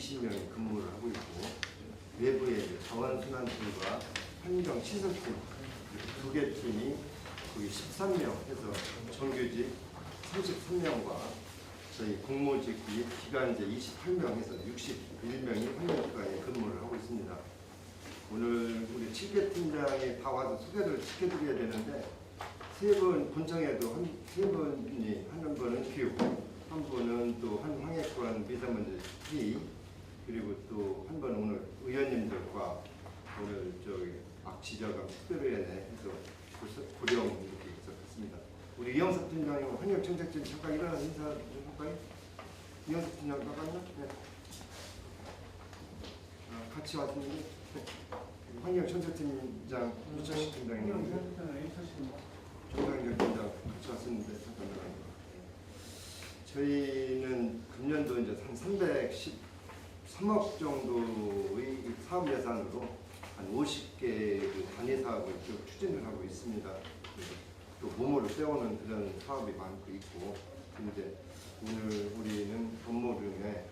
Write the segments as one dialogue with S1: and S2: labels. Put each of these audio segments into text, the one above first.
S1: 20명이 근무를 하고 있고 외부에 자원순환팀과 환경시설팀 두 개 팀이 거기 13명 해서 정규직 33명과 저희 공모직 및 기간제 28명 해서 61명이 환경기관에 근무를 하고 있습니다. 오늘 우리 칠개 팀장이 다 와서 소개를 시켜드려야 되는데 세 분 본청에도 한, 세 분이 한 분은 교육, 한 분은 또 한황해권 미세먼지 또 한 분은 오늘 의원님들과 오늘 저기 악지저감 특별위원회 해서 고- 고령 이렇게 있었습니다. 우리 이영석 팀장님 환경청장님 잠깐 일어나서 인사 좀 할까요? 이영석 팀장 나갔나? 네. 아, 같이 왔는데 네. 환경청장팀장 유철식 팀장님 정강경 팀장 같이 왔었는데 잠깐 나가요. 저희는 금년도 이제 한 313억 정도의 사업 예산으로 한 50개 그 단위 사업을 쭉 추진을 하고 있습니다. 또 몸으로 세우는 그런 사업이 많고 있고 근데 오늘 우리는 업무 중에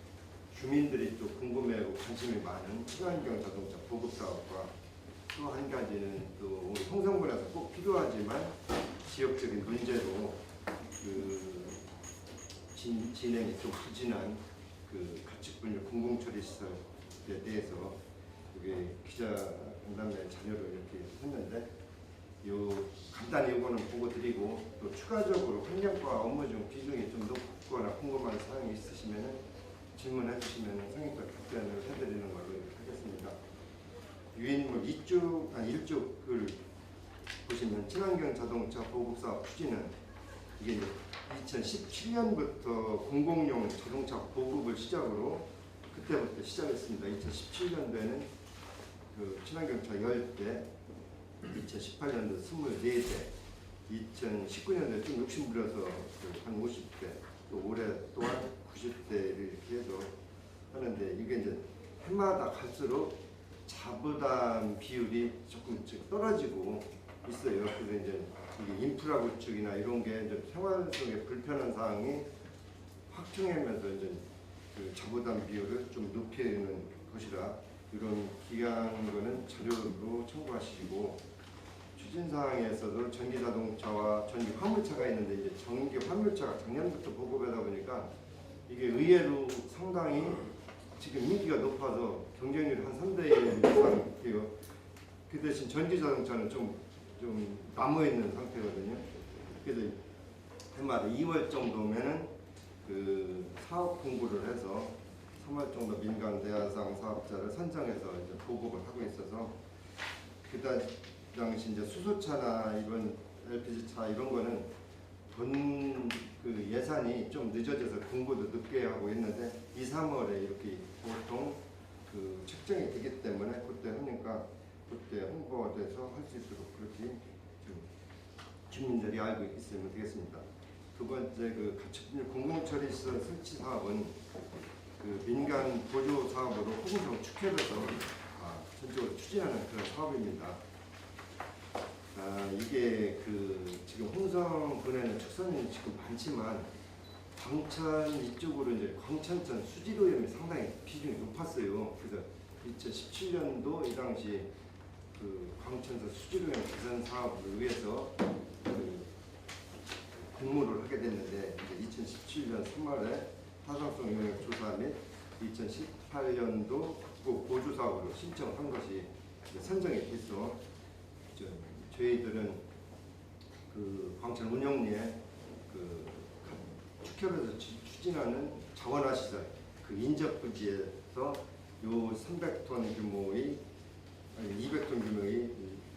S1: 주민들이 또 궁금해하고 관심이 많은 친환경 자동차 보급 사업과 또 한 가지는 또 홍성군에서 꼭 필요하지만 지역적인 문제로 그 진, 진행이 좀 부진한 그 가축분류 공공처리 시설에 대해서 이게 기자간담회 자료를 이렇게 했는데 요 간단히 요거는 보고 드리고 또 추가적으로 환경과 업무 중 비중이 좀 높거나 궁금한 사항이 있으시면은 질문해 주시면 성의껏 답변을 해드리는 걸로 하겠습니다. 유인물 2쪽 아니 1쪽을 보시면 친환경 자동차 보급 사업 추진은 이게 2017년부터 공공용 자동차 보급을 시작으로 그때부터 시작했습니다. 2017년도에는 그 친환경차 10대, 2018년도 24대, 2019년도에 좀 욕심 부려서 그한 50대, 또 올해 또한 90대를 이렇게 해서 하는데 이게 이제 해마다 갈수록 자부담 비율이 조금씩 떨어지고 있어요. 그래서 이제 이게 인프라 구축이나 이런 게 이제 생활 속에 불편한 사항이 확충하면서 이제 그 자부담 비율을 좀 높이는 것이라 이런 기한 거는 자료로 참고하시고 추진 사항에서도 전기 자동차와 전기 화물차가 있는데 이제 전기 화물차가 작년부터 보급하다 보니까 이게 의외로 상당히 지금 인기가 높아서 경쟁률이 한 3대 1 이상. 그 대신 전기 자동차는 좀, 좀 남아 있는 상태거든요. 그래서 해마다 2월 정도면은 그 사업 공고를 해서 3월 정도 민간 대화상 사업자를 선정해서 이제 보급을 하고 있어서 그 당시 이제 수소차나 이런 LPG 차 이런 거는 돈 그 예산이 좀 늦어져서 공고도 늦게 하고 있는데 2, 3월에 이렇게 보통 그 책정이 되기 때문에 그때 하니까 그때 홍보가 돼서 할 수 있도록 그렇게 좀 주민들이 알고 있으면 되겠습니다. 두 번째 그 가축분유 공공처리 시설 설치 사업은 그 민간 보조 사업으로 호구성 축협에서 아, 전적으로 추진하는 그런 사업입니다. 아, 이게 그 지금 홍성군에는 축선이 지금 많지만 광천 이쪽으로 이제 광천천 수지로염이 상당히 비중이 높았어요. 그래서 2017년도 이 당시 그 광천서 수지로염 개선 사업을 위해서 그 공모를 하게 됐는데 이제 2017년 3월에 타당성 영역 조사 및 2018년도 국고 보조 사업으로 신청한 것이 선정이 저, 저희들은 그 광천 운영리에 그 축협에서 지- 추진하는 자원화 시설 그 인접 부지에서 요 300톤 규모의 200톤 규모의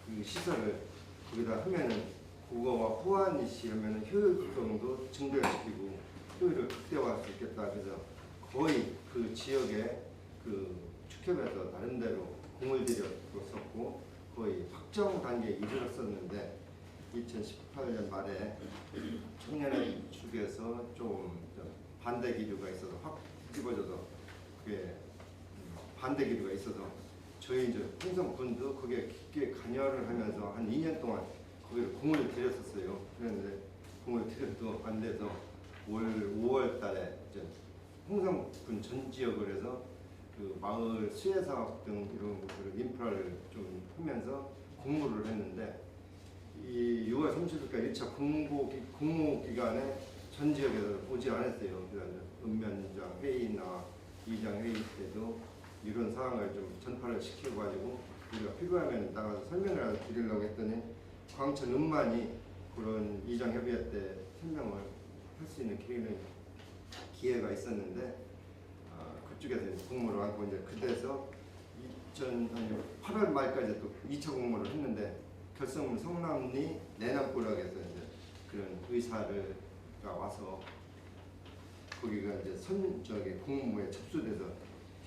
S1: 그 시설을 거기다 하면은 그거와 호환 시하면은 효율성도 증대시키고 효율을 극대화할 수 있겠다. 그래서 거의 그 지역에 그 축협에서 나름대로 공을 들였었고 거의 확정 단계에 이르렀었는데 2018년 말에 청년의 축에서 좀 반대 기류가 있어서 확 뒤집어져서 그게 음, 반대 기류가 있어서 저희 이제 홍성군도 그게 깊게 관여를 하면서 한 2년 동안 거기를 공을 들였었어요. 그런데 공을 들여도 안 돼서 올 5월 달에 이제 홍성군 전 지역을 해서 그 마을 수혜 사업 등 이런 것들을 인프라를 좀 하면서 공모를 했는데 이 6월 30일까지 1차 공모, 기- 공모 기간에 전 지역에서 오지 않았어요. 그래서 읍면장 회의나 이장 회의 때도 이런 상황을 좀 전파를 시켜가지고 우리가 필요하면 나가서 설명을 드리려고 했더니 광천 읍만이 그런 이장 협의회 때 설명을 할 수 있는 기회는 기회가 있었는데 아, 그쪽에서 공모를 하고 이제 그때서 2008월 말까지 또 2차 공모를 했는데 결성은 성남리 내남부락에서 이제 그런 의사가 와서 거기가 이제 선 저기 공모에 접수돼서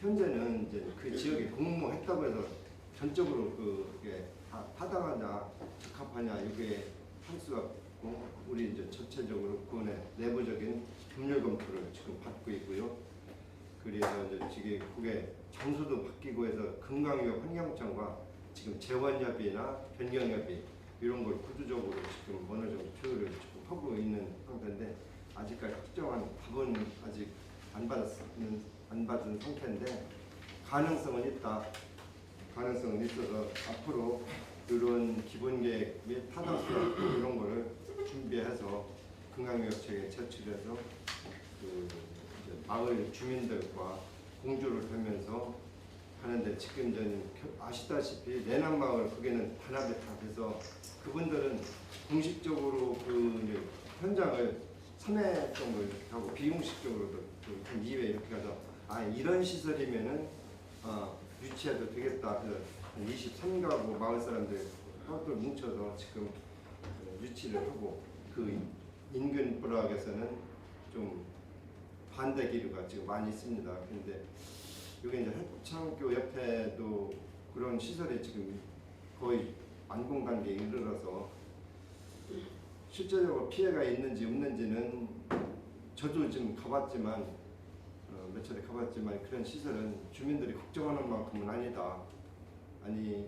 S1: 현재는 이제 그 지역에 공모했다고 해서 전적으로 그게 다 타당하냐 적합하냐 이게 할 수가 없고 우리 이제 전체적으로 그원의 내부적인 법률 검토를 지금 받고 있고요. 그래서 이제 지금 그게 장소도 바뀌고 해서 금강역 환경청과 지금 재원협의나 변경협의 이런 걸 구조적으로 지금 어느 정도 조율을 지금 하고 있는 상태인데 아직까지 확정한 답은 아직 안 받았는 안 받은 상태인데 가능성은 있다. 가능성은 있어서 앞으로 이런 기본 계획 및 타당성 이런 거를 준비해서 금강역청에 제출해서 그 이제 마을 주민들과 공조를 하면서 하는데 지금 저는 겨- 아시다시피 내남 마을 거기는 단합이 다 돼서 그분들은 공식적으로 그 현장을 3회 정도 이렇게 하고 비공식적으로도 그한 2회 이렇게 가서 아 이런 시설이면은 어, 유치해도 되겠다 한 23가구 마을 사람들 하나둘 뭉쳐서 지금 어, 유치를 하고 그 인근 부락에서는 좀 반대 기류가 지금 많이 있습니다. 근데 여기 이제 합창교 옆에도 그런 시설이 지금 거의 완공 단계에 이르러서 실제적으로 피해가 있는지 없는지는 저도 지금 가봤지만 차례 가봤지만 그런 시설은 주민들이 걱정하는 만큼은 아니다. 아니기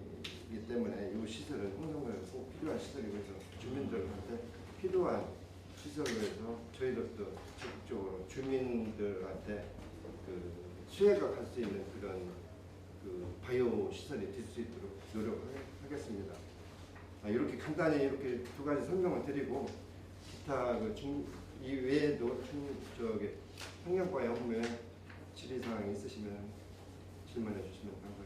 S1: 때문에 이 시설은 홍성군에 꼭 필요한 시설이고 해서 주민들한테 필요한 시설로 해서 저희들도 적극적으로 주민들한테 그 수혜가 갈 수 있는 그런 그 바이오 시설이 될 수 있도록 노력하겠습니다. 아, 이렇게 간단히 이렇게 두 가지 설명을 드리고 기타 그 중, 이 외에도 중, 저기 환경과의 업무에 질의 사항이 있으시면 질문해 주시면 감사하겠습니다.